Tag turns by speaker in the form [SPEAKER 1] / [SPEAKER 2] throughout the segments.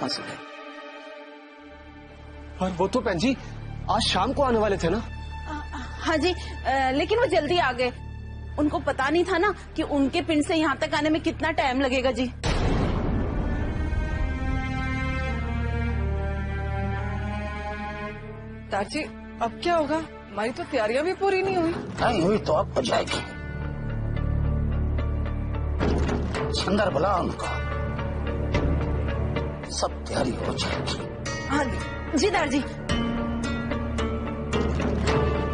[SPEAKER 1] फंस गए
[SPEAKER 2] और वो तो भैन जी आज शाम को आने वाले थे ना?
[SPEAKER 3] हाँ जी अ, लेकिन वो जल्दी आ गए। उनको पता नहीं था ना कि उनके पिंड से यहाँ तक आने में कितना टाइम लगेगा जी।
[SPEAKER 4] ताची अब क्या होगा? हमारी तो तैयारियाँ भी पूरी नहीं हुई।
[SPEAKER 1] नहीं हुई तो अब हो जाएगी। सुंदर बुला उनको। सब तैयारी हो जाएगी।
[SPEAKER 3] हाँ जी। दर जी।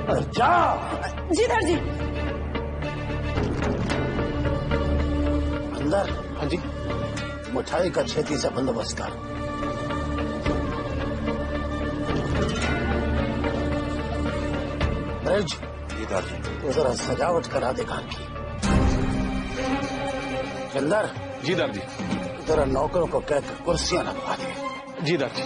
[SPEAKER 1] अरे जाओ
[SPEAKER 3] जी दर जी।
[SPEAKER 1] अंदर।
[SPEAKER 2] हाँ जी।
[SPEAKER 1] मिठाई का छेती से बंदोबस्त कर। ब्रिज
[SPEAKER 5] इधर जी।
[SPEAKER 1] तू जरा सजावट करा दे घर की अंदर।
[SPEAKER 2] जी दर
[SPEAKER 1] जरा नौकरों को कहकर कुर्सियाँ लगवा दे।
[SPEAKER 2] जी दर जी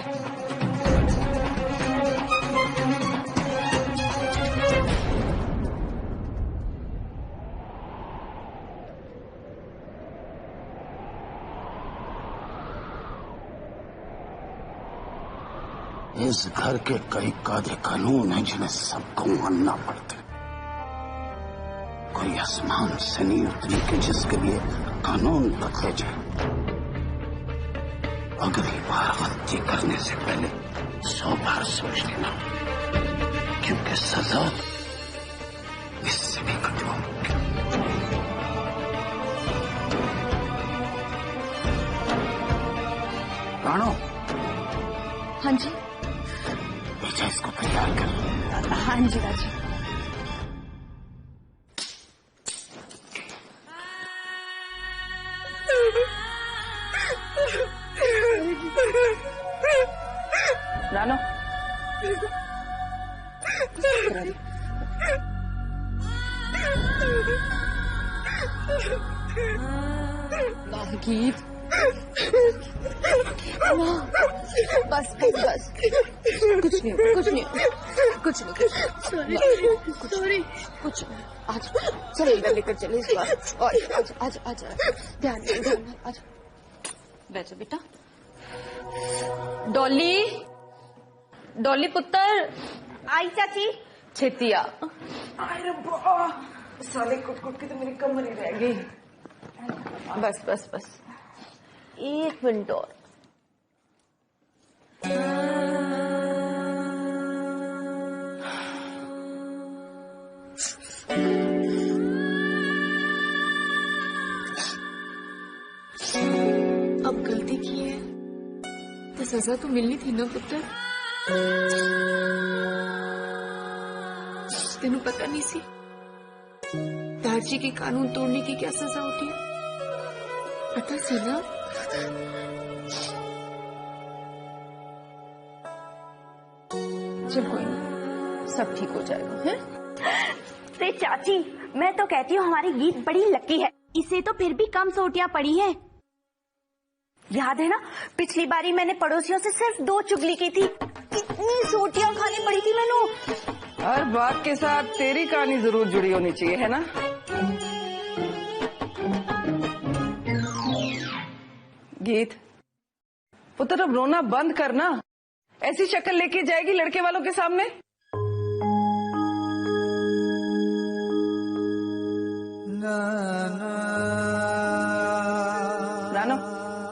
[SPEAKER 1] इस घर के कई कादे कानून हैं जिन्हें सबको मानना पड़ता है। कोई आसमान से नहीं उतरी कि जिसके लिए कानून बदले जाए। अगली बार गलती करने से पहले सौ बार सोच लेना। क्योंकि सजा इससे भी कठोर होगी। राणो।
[SPEAKER 3] हाँ जी।
[SPEAKER 1] बेचा इसको तैयार कर।
[SPEAKER 3] हाँ जी दादी बस बस बस। कुछ नहीं कुछ नहीं कुछ नहीं सॉरी सॉरी कुछ आज चलो इधर लेकर चले इस बार और आज आज आज ध्यान ध्यान आज। बैठो बेटा। डॉली। डॉली पुत्र। आई चाची। छेतिया।
[SPEAKER 4] अरे बा साले कुट कुट के तो मेरी कमर ही रह गई।
[SPEAKER 3] बस बस बस। एक मिनट और।
[SPEAKER 6] अब गलती की है। तो सजा तो मिलनी थी ना पुत्र? तेन पता नहीं सी। दारजी के कानून तोड़ने की क्या सजा होती है? पता ना
[SPEAKER 3] चल कोई सब ठीक हो जाएगा, है?
[SPEAKER 7] से चाची, मैं तो कहती हूँ हमारी गीत बड़ी लकी है। इसे तो फिर भी कम सोटियाँ पड़ी हैं। याद है ना, पिछली बारी मैंने पड़ोसियों से सिर्फ़ दो चुगली की थी। कितनी सोटियाँ खानी पड़ी थी।
[SPEAKER 4] हर बात के साथ तेरी कहानी ज़रूर जुड़ी होनी चाहिए है ना? गीत। पुत्र अब रोना बंद करना। ऐसी शक्ल लेके जाएगी लड़के वालों के सामने? रानो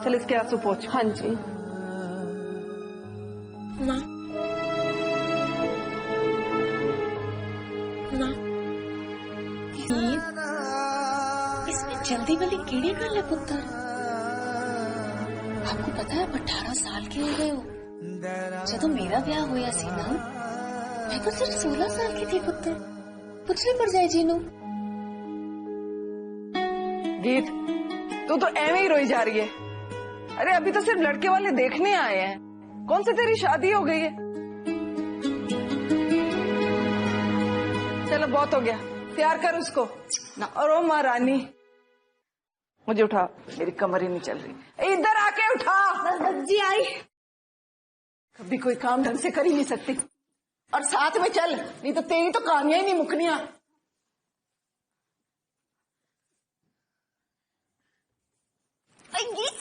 [SPEAKER 4] चल इसके आँसू पोछ।
[SPEAKER 3] हाँ जी।
[SPEAKER 6] कीड़ी कर ले पुत्र आपको पता है आप अठारह साल के हो गए हो। जब मेरा ब्याह होया सी ना मैं तो सिर्फ़ सोलह साल की थी पुत्र पुछले पड़ जाए जीनू।
[SPEAKER 4] गीत तू तो एਵੇਂ ही रोई जा रही है। अरे अभी तो सिर्फ़ लड़के वाले देखने आए हैं। कौन सी तेरी शादी हो गई है? चलो बहुत हो गया। प्यार कर उसको। ना। और ओ माँ रानी। मुझे उठा मेरी कमर ही नहीं चल रही। इधर आके उठा।
[SPEAKER 7] जी आई।
[SPEAKER 4] कभी कोई काम ढंग से कर ही नहीं सकती। और साथ में चल नहीं तो तेरी तो कहानियाँ ही नहीं मुकनिया।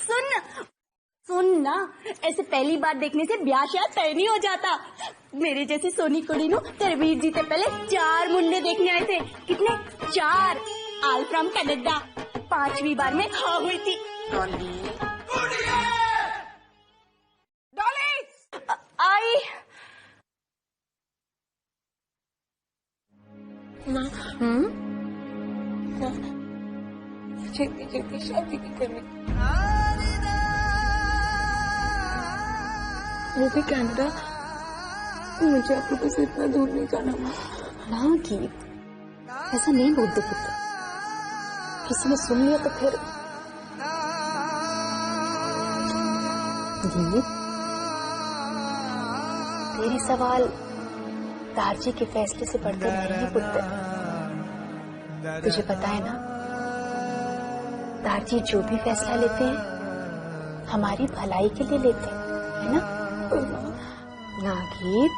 [SPEAKER 7] सुन सुन ना ऐसे पहली बार देखने से ब्याह शायद तय नहीं हो जाता। मेरे जैसी सोनी कुड़ी नु तेरे वीर जी से पहले चार मुंडे देखने आए थे। कितने? चार। आल फ्रॉम कनाडा पांचवी बार में हाँ हुई थी। अ- आई।
[SPEAKER 3] जल्दी जल्दी शादी नहीं करनी। वो भी कनाडा मुझे आप लोगों से इतना दूर नहीं जाना।
[SPEAKER 6] ना गीत। ऐसा नहीं बोलते पुत्र किसी ने सुन लिया तो फिर। गीत तेरे सवाल दारजी के फैसले से बढ़कर नहीं पुत्र। तुझे पता है ना दारजी जो भी फैसला लेते हैं, हमारी भलाई के लिए लेते हैं, है ना? ना गीत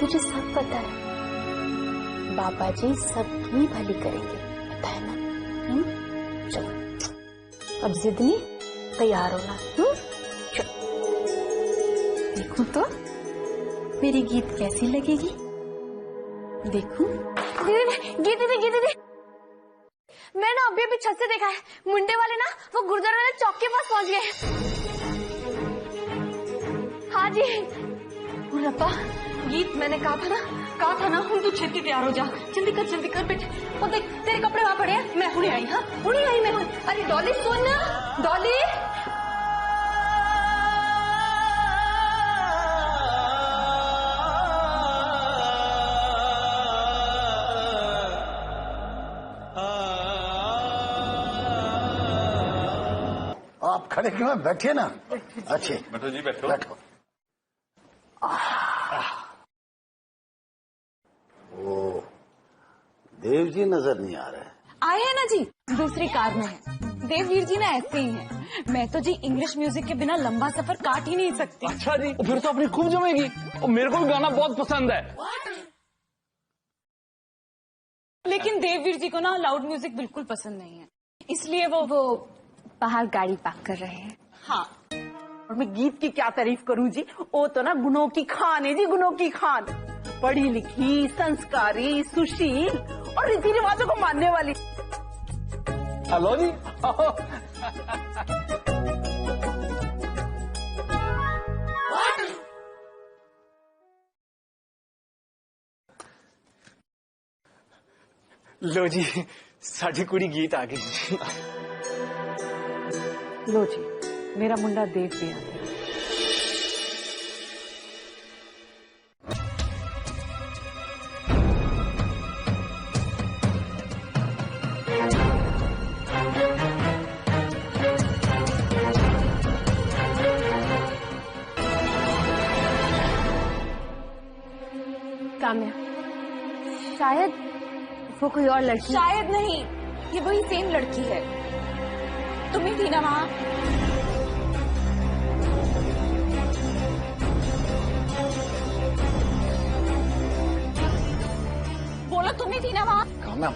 [SPEAKER 6] तुझे सब पता है। बाबा जी सबकी भली करेंगे, पता है ना? अब जिद नहीं तैयार होना हम्म? देखो तो मेरी गीत कैसी लगेगी? देखूँ।
[SPEAKER 7] दीदी दीदी दीदी दीदी दीदी। मैं ना अभी अभी छत से देखा है मुंडे वाले ना वो गुरुद्वारा वाले चौक के पास पहुँच गए। हाँ जी।
[SPEAKER 3] रब्बा गीत मैंने कहा था ना कहा था ना हम तू छेती तैयार हो जा। जल्दी कर जल्दी कर बेटे। और देख तेरे कपड़े वहाँ पड़े हैं। मैं हुने आई हाँ? हुने आई मैं हुने अरे डॉली सुन ना। डॉली।
[SPEAKER 1] आप खड़े क्यों हैं? बैठिए ना। अच्छे।
[SPEAKER 2] बैठो जी बैठो।
[SPEAKER 1] बैठो। ओ देव जी नज़र नहीं आ रहे।
[SPEAKER 4] आए हैं ना जी दूसरी कार में है। देववीर जी ना ऐसे ही हैं। मैं तो जी इंग्लिश म्यूज़िक के बिना लंबा सफ़र काट ही नहीं सकती।
[SPEAKER 2] अच्छा जी फिर तो अपनी खूब जमेगी। और मेरे को भी गाना बहुत पसंद है।
[SPEAKER 4] लेकिन देववीर जी को ना लाउड म्यूज़िक बिल्कुल पसंद नहीं है। इसलिए वो वो
[SPEAKER 7] बाहर गाड़ी पार्क कर रहे हैं।
[SPEAKER 4] हाँ।
[SPEAKER 5] और मैं गीत की क्या तारीफ़ करूँ जी? वो तो ना गुणों की खान है जी गुणों की खान। पढ़ी लिखी संस्कारी सुशील और रीति रिवाजों को मानने वाली।
[SPEAKER 2] हेलो जी।
[SPEAKER 8] लो जी साड़ी कुड़ी गीत आ गई।
[SPEAKER 5] लो जी मेरा मुंडा देख भी
[SPEAKER 7] आ गया। कोई और लड़की।
[SPEAKER 4] शायद नहीं। ये वही सेम लड़की है। तुम ही थी ना वहाँ? बोलो तुम ही थी ना वहाँ?
[SPEAKER 1] मैम।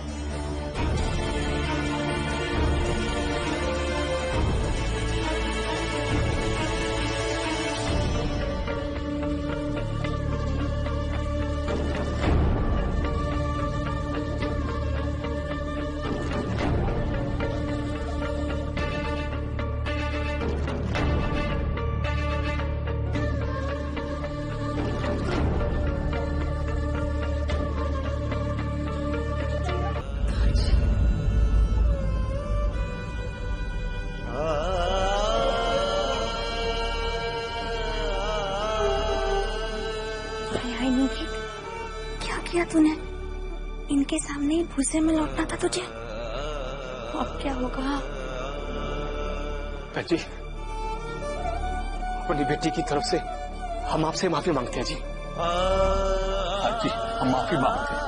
[SPEAKER 7] हाय नहीं क्या किया तूने? इनके सामने ही भूसे में लौटना था तुझे? अब क्या होगा?
[SPEAKER 8] जी अपनी बेटी की तरफ़ से हम आपसे माफ़ी मांगते हैं जी।
[SPEAKER 1] हाँ जी हम माफ़ी मांगते हैं।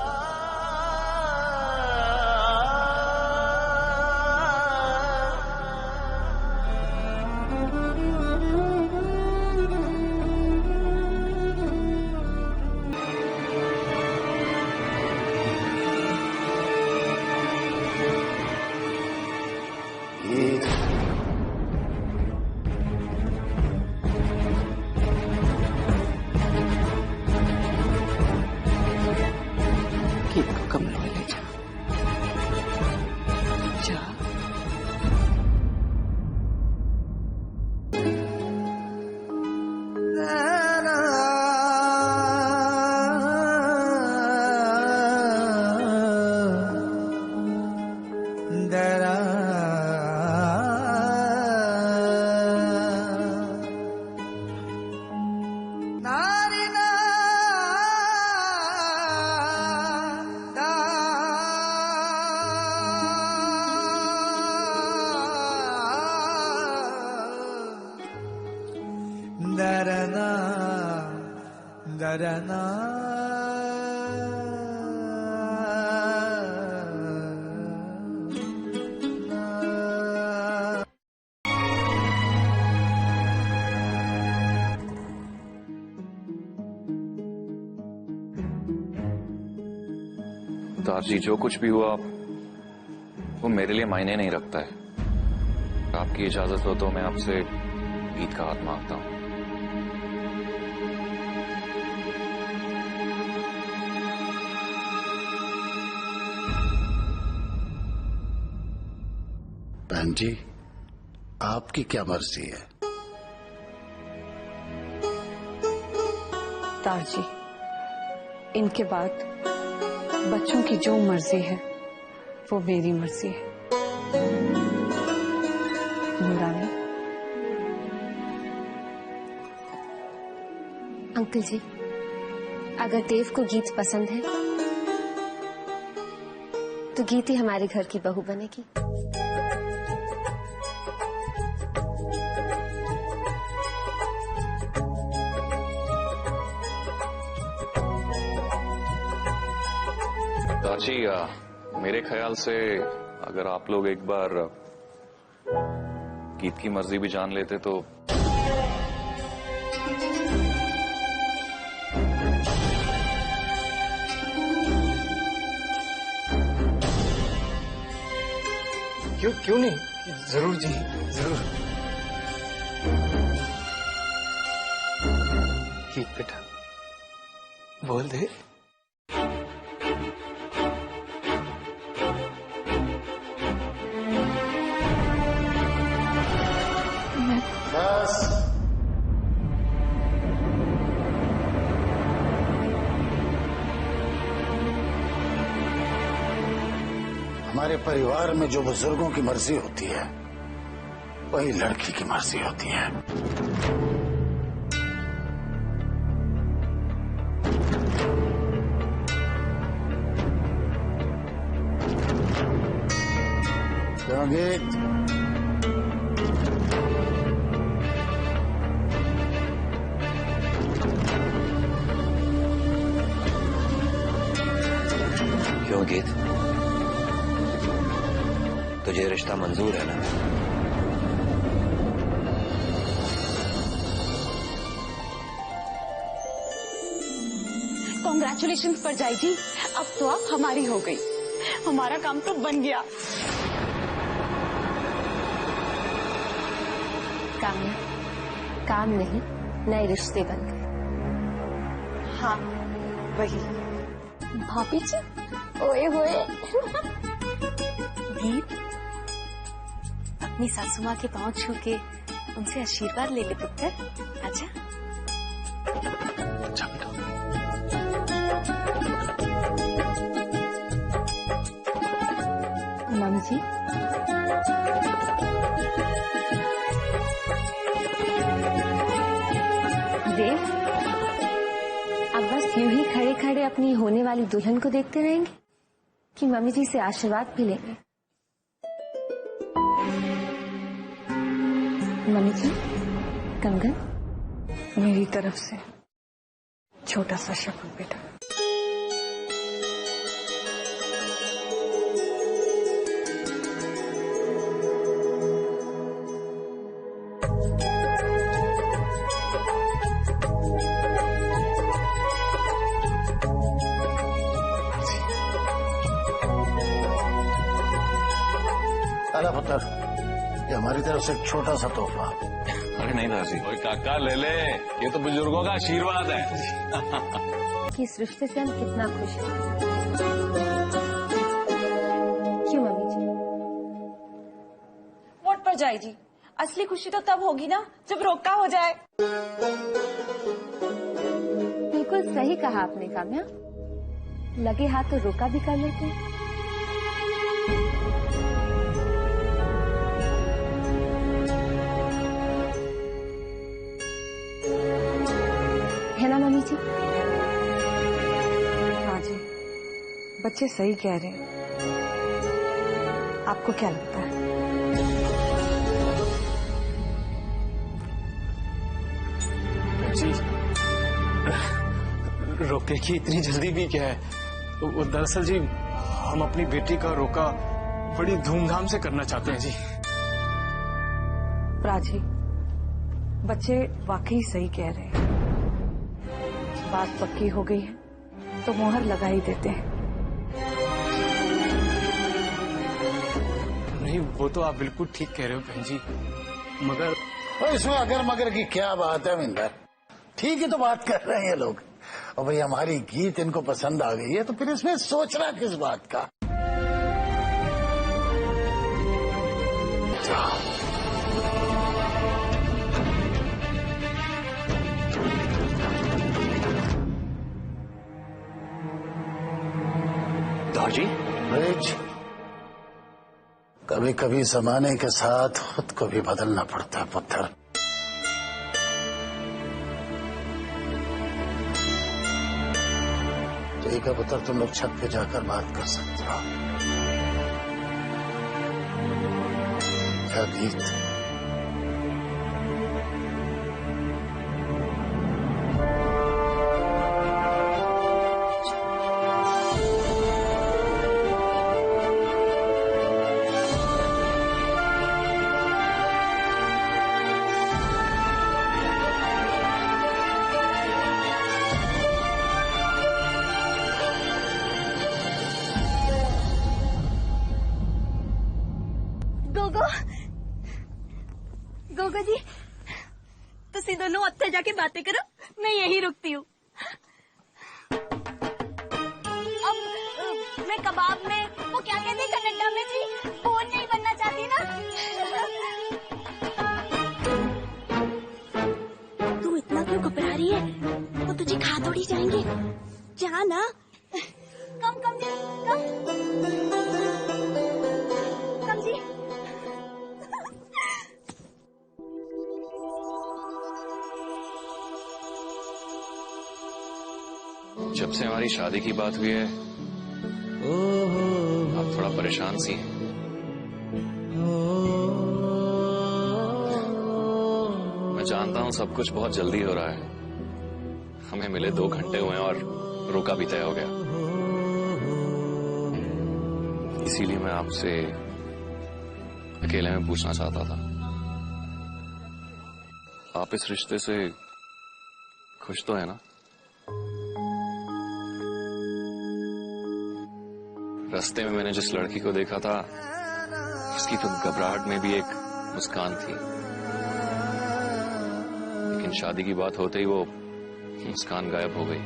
[SPEAKER 9] दरना
[SPEAKER 10] उतार जी, जो कुछ भी हुआ वो मेरे लिए मायने नहीं रखता है। आपकी इजाज़त हो तो मैं आपसे ईद का हाथ माँगता हूँ।
[SPEAKER 1] बहन जी आपकी क्या मर्ज़ी है?
[SPEAKER 11] तार जी इनके बाद बच्चों की जो मर्ज़ी है वो मेरी मर्ज़ी है। नूरानी
[SPEAKER 12] अंकल जी अगर देव को गीत पसंद है तो गीत ही हमारे घर की बहू बनेगी।
[SPEAKER 10] दाची आ, मेरे ख्याल से अगर आप लोग एक बार गीत की मर्ज़ी भी जान लेते तो
[SPEAKER 8] क्यों क्यों नहीं? ज़रूर जी ज़रूर। गीत बेटा बोल दे।
[SPEAKER 1] हमारे परिवार में जो बुज़ुर्गों की मर्ज़ी होती है, वही लड़की की मर्ज़ी होती है। क्यों
[SPEAKER 13] रिश्ता मंजूर है ना?
[SPEAKER 3] कॉन्ग्रेचुलेशन पर जाई जी अब तो आप हमारी हो गई। हमारा काम तो बन गया।
[SPEAKER 12] काम काम नहीं नए रिश्ते बन गए।
[SPEAKER 11] हाँ वही।
[SPEAKER 12] भाभी जी ओए होए।
[SPEAKER 3] दीप अपनी सासू माँ के पाँव छू के उनसे आशीर्वाद ले ले पुत्र। अच्छा।
[SPEAKER 1] अच्छा बेटा
[SPEAKER 12] मम्मी जी। देव अब बस यूँ ही खड़े खड़े अपनी होने वाली दुल्हन को देखते रहेंगे कि मम्मी जी से आशीर्वाद भी लेंगे। मम्मी जी कंगन
[SPEAKER 11] मेरी तरफ़ से छोटा सा शकुन बेटा।
[SPEAKER 1] से एक छोटा सा तोहफा।
[SPEAKER 10] अरे नहीं दासी।
[SPEAKER 2] ओए काका ले ले। ये तो बुज़ुर्गों का आशीर्वाद है।
[SPEAKER 12] कि इस रिश्ते से हम कितना खुश हैं। क्यों मम्मी जी?
[SPEAKER 3] वोट पर जाए जी। असली खुशी तो तब होगी ना जब रोका हो जाए।
[SPEAKER 12] बिल्कुल सही कहा आपने काम्या लगे हाथ तो रोका भी कर लेते हैं। है।
[SPEAKER 11] बच्चे सही कह रहे हैं। आपको क्या लगता है? जी।
[SPEAKER 8] रोके की इतनी जल्दी भी क्या है? तो वो दरअसल जी हम अपनी बेटी का रोका बड़ी धूमधाम से करना चाहते हैं जी।
[SPEAKER 4] प्राची बच्चे वाकई सही कह रहे हैं। बात पक्की हो गई है तो मोहर लगा ही देते हैं।
[SPEAKER 8] नहीं वो तो आप बिल्कुल ठीक कह रहे हो बहन जी। मगर
[SPEAKER 1] और इसमें अगर मगर की क्या बात है मिंदर ठीक ही तो बात कर रहे हैं ये लोग। और भाई हमारी गीत इनको पसंद आ गई है तो फिर इसमें सोचना किस बात का।
[SPEAKER 13] दाजी?
[SPEAKER 1] ब्रिज कभी कभी जमाने के साथ खुद को भी बदलना पड़ता है, पुत्र। ठीक है पुत्र, तुम लोग छत पे जाकर बात कर सकते हो। क्या गीत?
[SPEAKER 7] बातें करो। मैं यही रुक
[SPEAKER 10] जब से हमारी शादी की बात हुई है, आप थोड़ा परेशान सी हैं। मैं जानता हूँ सब कुछ बहुत जल्दी हो रहा है। हमें मिले दो घंटे हुए और रोका भी तय हो गया। इसीलिए मैं आपसे अकेले में पूछना चाहता था। आप इस रिश्ते से खुश तो है ना? रास्ते में मैंने जिस लड़की को देखा था उसकी तो घबराहट में भी एक मुस्कान थी। लेकिन शादी की बात होते ही वो मुस्कान गायब हो गई।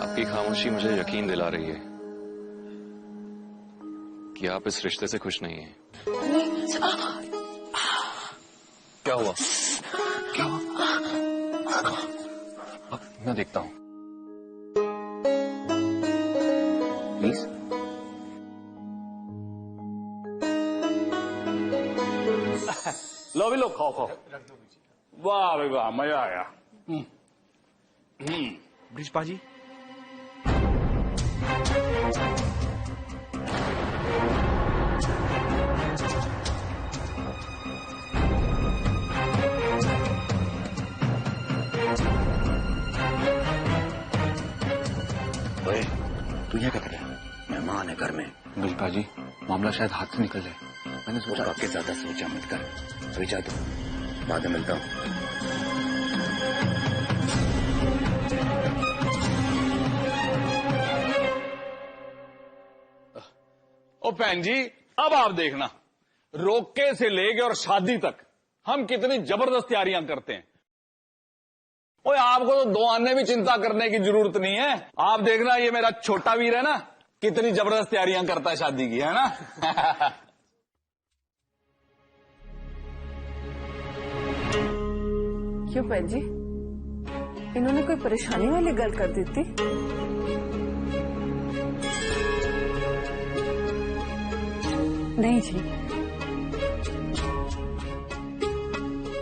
[SPEAKER 10] आपकी खामोशी मुझे यकीन दिला रही है कि आप इस रिश्ते से खुश नहीं हैं। क्या हुआ? क्या हुआ? मैं देखता हूँ।
[SPEAKER 2] वाह भाई वाह मज़ा आया
[SPEAKER 8] ब्रिज पाजी?
[SPEAKER 13] ओए तू यहाँ क्या कर रहा है? मेहमान है घर में।
[SPEAKER 10] बिल्पा जी मामला शायद हाथ से निकल जाए। मैंने सोचा
[SPEAKER 13] आपके ज़्यादा सोचा मत कर। अभी जा तू। बाद में मिलता हूँ।
[SPEAKER 2] ओ बहन जी, अब आप देखना। रोके से लेके और शादी तक हम कितनी ज़बरदस्त तैयारियाँ करते हैं। ओए, आपको तो दो आने भी चिंता करने की ज़रूरत नहीं है। आप देखना, ये मेरा छोटा वीर है ना, कितनी ज़बरदस्त तैयारियाँ करता है शादी की, है ना?
[SPEAKER 4] क्यों भैन जी? इन्होंने कोई परेशानी वाली गल कर दी थी नहीं जी।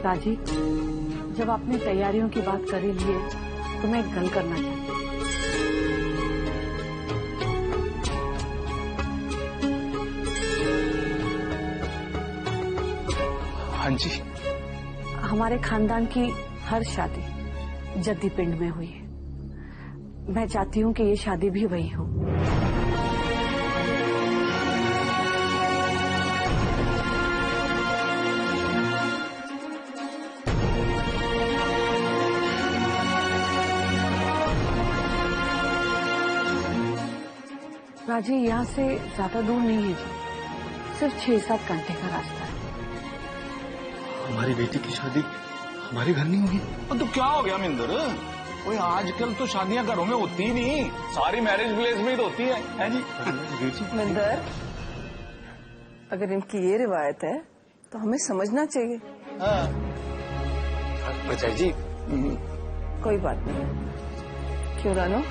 [SPEAKER 4] राज़ी जब आपने तैयारियों की बात कर ही ली है तो मैं एक गल करना चाहती हाँ
[SPEAKER 8] जी।
[SPEAKER 4] हमारे खानदान की हर शादी
[SPEAKER 11] जद्दी पिंड में हुई है। मैं चाहती हूँ कि ये शादी भी वही हो। राज़ी, यहाँ से ज़्यादा दूर नहीं है जी। सिर्फ़ छह सात घंटे का रास्ता
[SPEAKER 8] हमारी बेटी की शादी हमारे घर नहीं होगी।
[SPEAKER 2] अब तो क्या हो गया मिंदर? कोई आजकल तो शादियाँ घरों में होती ही नहीं। सारी मैरिज प्लेस में ही तो होती है। है जी?
[SPEAKER 4] मिंदर अगर इनकी ये रिवायत है तो हमें समझना चाहिए।
[SPEAKER 8] बचाई जी
[SPEAKER 4] कोई बात नहीं। क्यों रानो?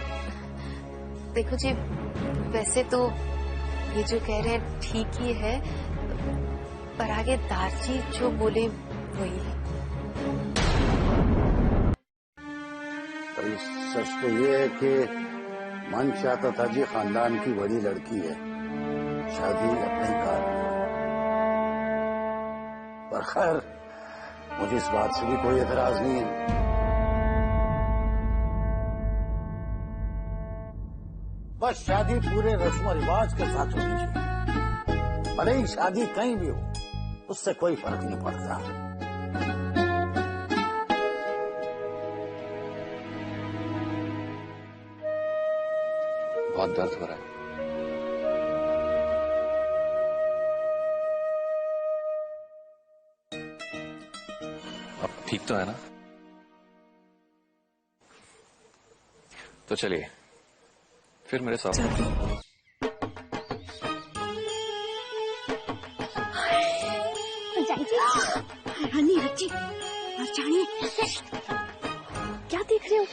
[SPEAKER 14] देखो जी वैसे तो ये जो कह रहे हैं ठीक ही है पर आगे दारजी जो बोले वही है।
[SPEAKER 1] सच तो ये है कि मन चाहता था जी खानदान की बड़ी लड़की है। शादी अपने कार पर खैर, मुझे इस बात से भी कोई एतराज़ नहीं है। बस शादी पूरे रस्म रिवाज के साथ होनी चाहिए। भले ही शादी कहीं भी हो, उससे कोई फ़र्क नहीं पड़ता।
[SPEAKER 10] बहुत दर्द हो रहा है। अब ठीक तो है ना? तो चलिए, फिर मेरे साथ।
[SPEAKER 7] रानी रची और जानिए क्या देख रहे हो?